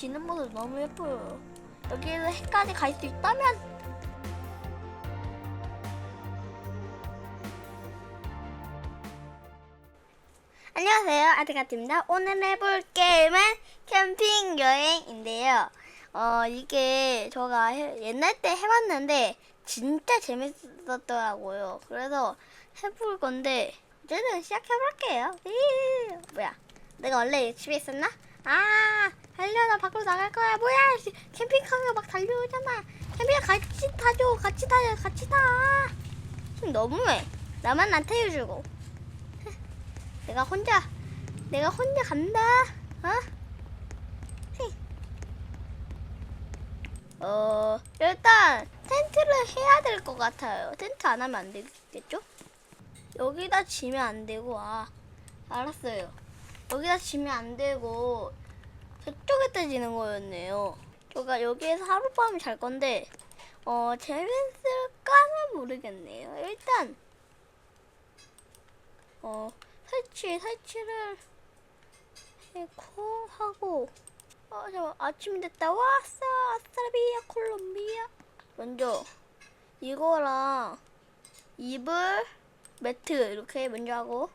지는 모습 너무 예뻐요. 여기에서 해까지 갈 수 있다면 안녕하세요 아드가트입니다. 오늘 해볼 게임은 캠핑 여행인데요. 어 이게 제가 해- 옛날 때 해봤는데 진짜 재밌었더라고요. 그래서 해볼 건데 이제는 시작해볼게요. 이, 뭐야? 내가 원래 집에 있었나? 아, 달려나 밖으로 나갈 거야. 뭐야? 씨, 캠핑카가 막 달려오잖아. 캠핑카 같이 타줘. 같이 타요. 같이 타. 지금 너무해. 나만 안 태워주고. 내가 혼자, 내가 혼자 간다. 어? 히. 어, 일단 텐트를 해야 될 것 같아요. 텐트 안 하면 안 되겠죠? 여기다 지면 안 되고, 아, 알았어요. 여기다 지면 안 되고 저쪽에다 지는 거였네요. 제가 여기에서 하룻밤을 잘 건데 어 재밌을까는 모르겠네요. 일단 어 설치 설치를 해고 하고 어 잠깐 아침 됐다 왔어 아스트라비아 콜롬비아 먼저 이거랑 이불 매트 이렇게 먼저 하고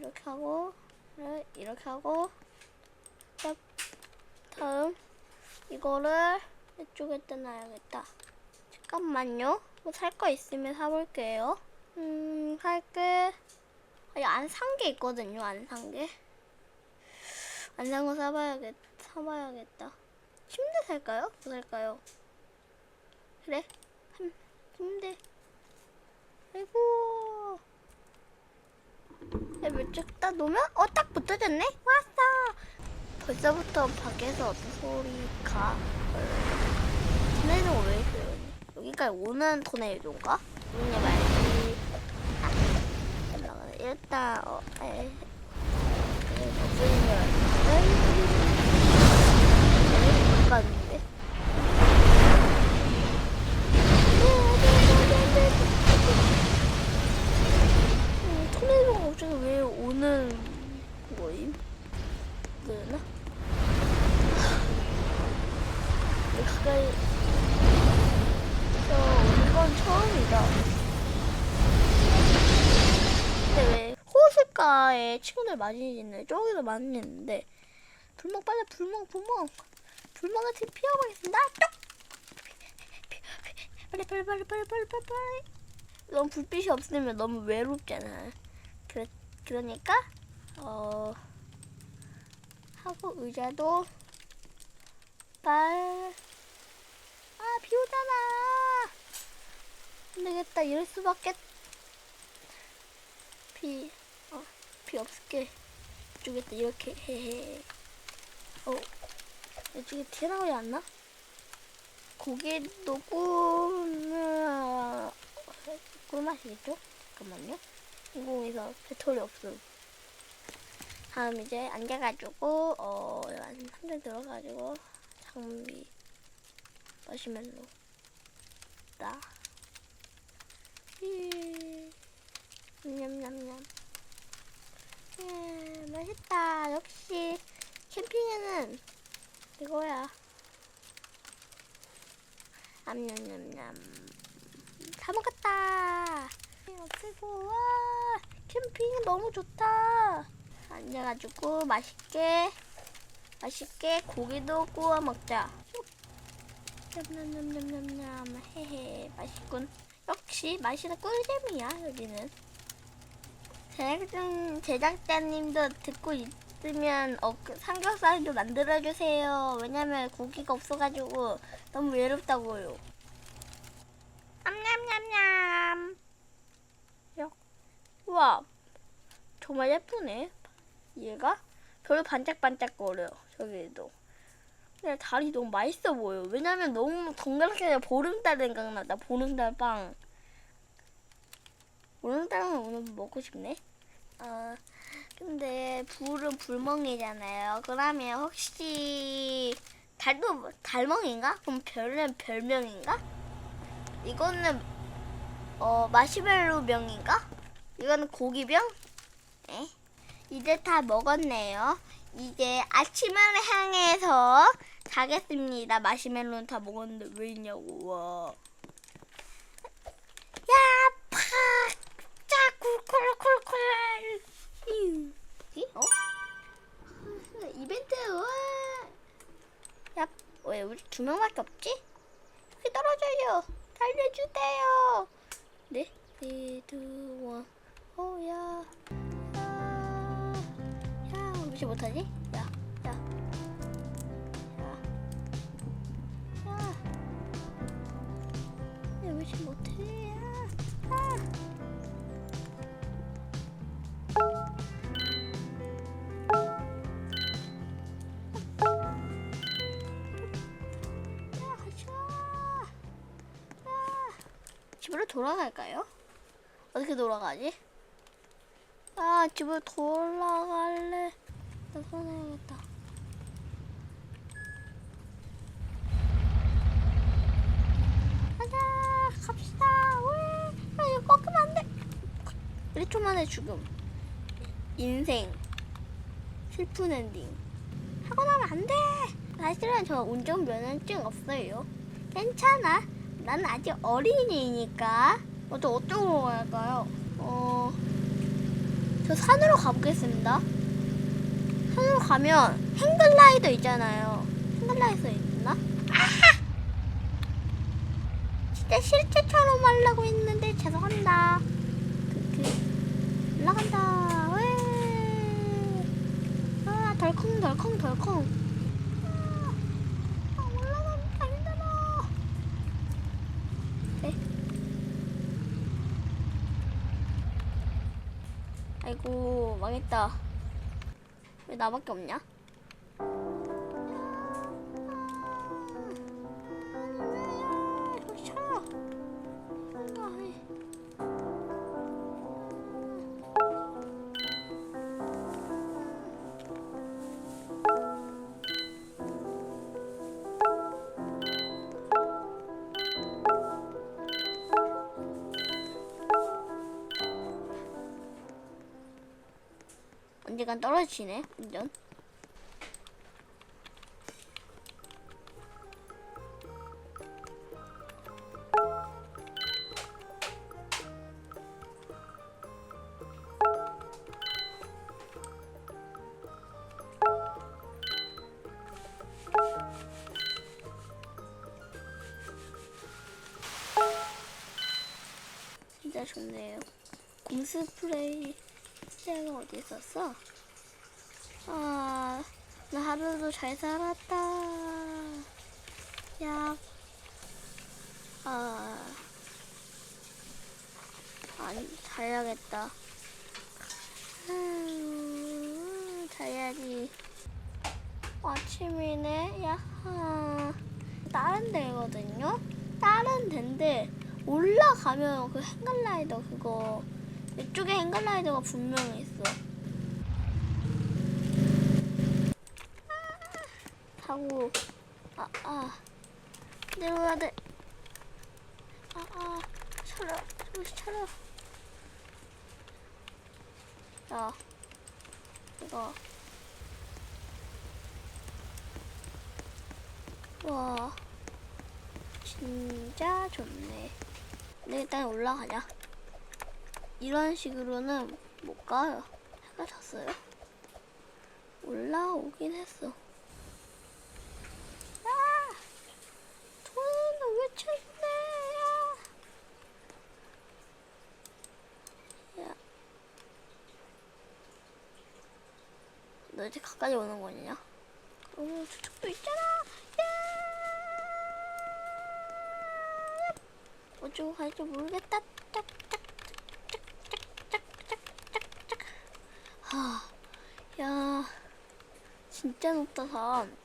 이렇게 하고 네, 이렇게 하고 딱 다음 이거를 이쪽에다 놔야겠다. 잠깐만요. 뭐 살 거 있으면 사볼게요. 음 살게 아니 안 산 게 있거든요 안 산게안 산 거 사봐야겠 사봐야겠다. 침대 살까요? 뭐 살까요? 그래? 한 침대. 아이고 몇쪽딱 놓으면 어 딱 붙어졌네 왔어 벌써부터 밖에서 어떤 소리가 토네이도가 왜 있어요 여기까지 오는 토네이도인가? 문이 말지 아. 일단 어 에, 없 호숫가에 친구들 많이 있네. 저기도 많이 있는데 불멍 빨리 불멍 불멍 불멍을 지금 피워보겠습니다. 쪽! 빨리 빨리 빨리 빨리 빨리 빨리 빨리 너무 불빛이 없으면 너무 외롭잖아. 그러, 그러니까 어 하고 의자도 빨. 아, 비 오잖아. 안 되겠다. 이럴 수밖에. 비, 어, 비 없을게. 이쪽에다 이렇게 해해. 어, 이쪽에 튀어나오지 않나? 고기도 꿀, 꿀맛이겠죠? 잠깐만요. 인공에서 배터리 없음. 다음 이제 앉아가지고 어 한대 들어가지고 장비 마시멜로 나 음, 냠냠냠 예, 맛있다 역시 캠핑에는 이거야 암냠냠냠 다 먹었다 어찌고 와 캠핑 너무 좋다 앉아가지고 맛있게 맛있게 고기도 구워 먹자. 냠냠냠냠냠냠 헤헤 맛있군. 역시 맛있는 꿀잼이야 여기는. 제작진 제작자님도 듣고 있으면 어, 그 삼겹살 좀 만들어 주세요. 왜냐면 고기가 없어가지고 너무 외롭다고요. 암냠냠냠. 야, 우와 정말 예쁘네. 얘가 별로 반짝반짝거려 저기도 근데 다리 너무 맛있어 보여 왜냐면 너무 동그랗게 보름달 생각나 나 보름달 빵 보름달은 오늘 먹고 싶네 어 근데 불은 불멍이잖아요 그러면 혹시 달도 달멍인가? 그럼 별은 별명인가? 이거는 어 마시멜로 병인가? 이거는 고기병? 에? 이제 다 먹었네요. 이제 아침을 향해서 자겠습니다. 마시멜로는 다 먹었는데 왜 있냐고. 와. 야, 두 명밖에 없지? 여기 떨어져요. 달려주세요. 네, 네, 두, 원. 어, 야. 야. 야, 무시 못하지? 야, 야. 야. 야. 야, 무시 못 돌아갈까요? 어떻게 돌아가지? 아, 집으로 돌아갈래. 나 손해야겠다. 가자, 갑시다. 왜? 아, 이거 꺾으면 안 돼. 1초 만에 죽음. 인생. 슬픈 엔딩. 하고 나면 안 돼. 사실은 저 운전면허증 없어요. 괜찮아. 난 아직 어린이니까. 어 저 어쩌고 갈까요? 어, 저 산으로 가보겠습니다. 산으로 가면 행글라이더 있잖아요. 행글라이더 있나? 진짜 실제처럼 하려고 했는데 죄송합니다. 그, 그, 올라간다. 왜? 아, 덜컹, 덜컹, 덜컹. 아, 아, 올라가니까 힘들어. 네. 아이고, 망했다. 왜 나밖에 없냐? 언젠간 떨어지네, 운전. 진짜 좋네요. 곰 스프레이 시제가 어디 있었어? 아, 나 하루도 잘 살았다. 야, 아, 아니, 자야겠다. 음, 자야지. 아침이네, 야하. 다른 데거든요? 다른 데인데, 올라가면 그 행글라이더 그거, 이쪽에 행글라이더가 분명히 있어. 타고 아, 아. 내려가야 돼. 아, 아. 차려. 정신 차려. 야. 이거. 와. 진짜 좋네. 근데 일단 올라가자. 이런 식으로는 못 가요. 해가 졌어요. 올라오긴 했어. 아! 돈은 왜 쳤네? 야. 너 이제 가까이 오는 거냐? 어, 저쪽도 있잖아. 야! 어쩌고 갈지 모르겠다. 짝, 짝, 짝, 짝, 짝, 짝, 짝, 짝. 하, 야, 진짜 높다 산.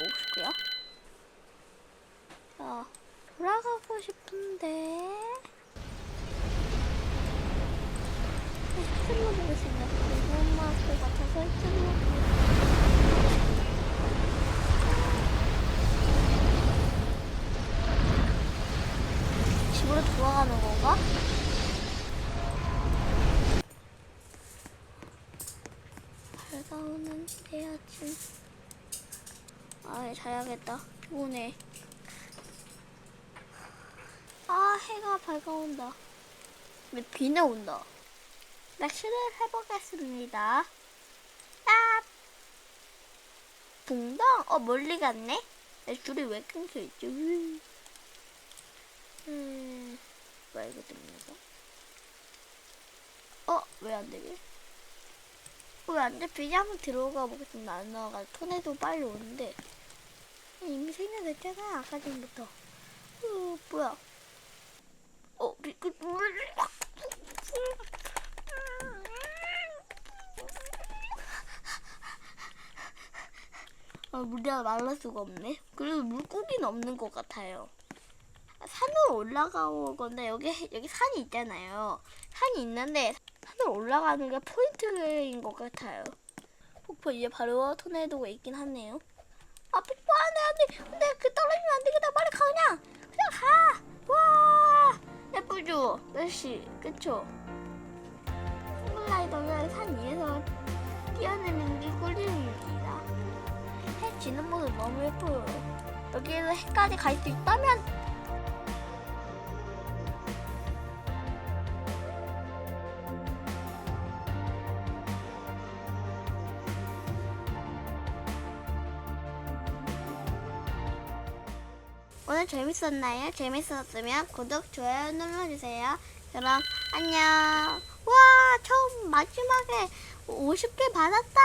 먹을 거야? 자, 돌아가고 싶은데. 스틸러 보겠습니다. 엄마 그 같아서 스틸러 집으로 돌아가는 건가? 나오는 내 아침. 아, 자야겠다. 피곤해. 아, 해가 밝아온다. 근데 비는 온다. 낚시를 해보겠습니다. 딱! 붕덩? 어, 멀리 갔네? 내 줄이 왜 끊겨있지? 음, 음, 뭐야, 이거 때문에. 어, 왜 안 되게? 왜안 잡히지? 한번 들어가 보겠습니다. 안 나와가지고. 톤에도 빨리 오는데. 이미 생겨났잖아, 아까 전부터. 어, 뭐야. 어, 미, 그, 아, 물이라 말릴 수가 없네. 그리고 물고기는 없는 것 같아요. 산으로 올라가는 건데 여기 여기 산이 있잖아요. 산이 있는데 산으로 올라가는 게 포인트인 것 같아요. 폭포 이제 바로 토네이도가 있긴 하네요. 아 폭포 안돼 안돼 근데 그 떨어지면 안 되겠다 빨리 가 그냥 그냥 가. 와 예쁘죠 날씨 그쵸? 싱글라이더가 산 위에서 뛰어내는 게 꿀잼입니다. 해 지는 모습 너무 예뻐요. 여기에서 해까지 갈 수 있다면 오늘 재밌었나요? 재밌었으면 구독, 좋아요 눌러주세요. 그럼 안녕. 와, 처음 마지막에 50개 받았다.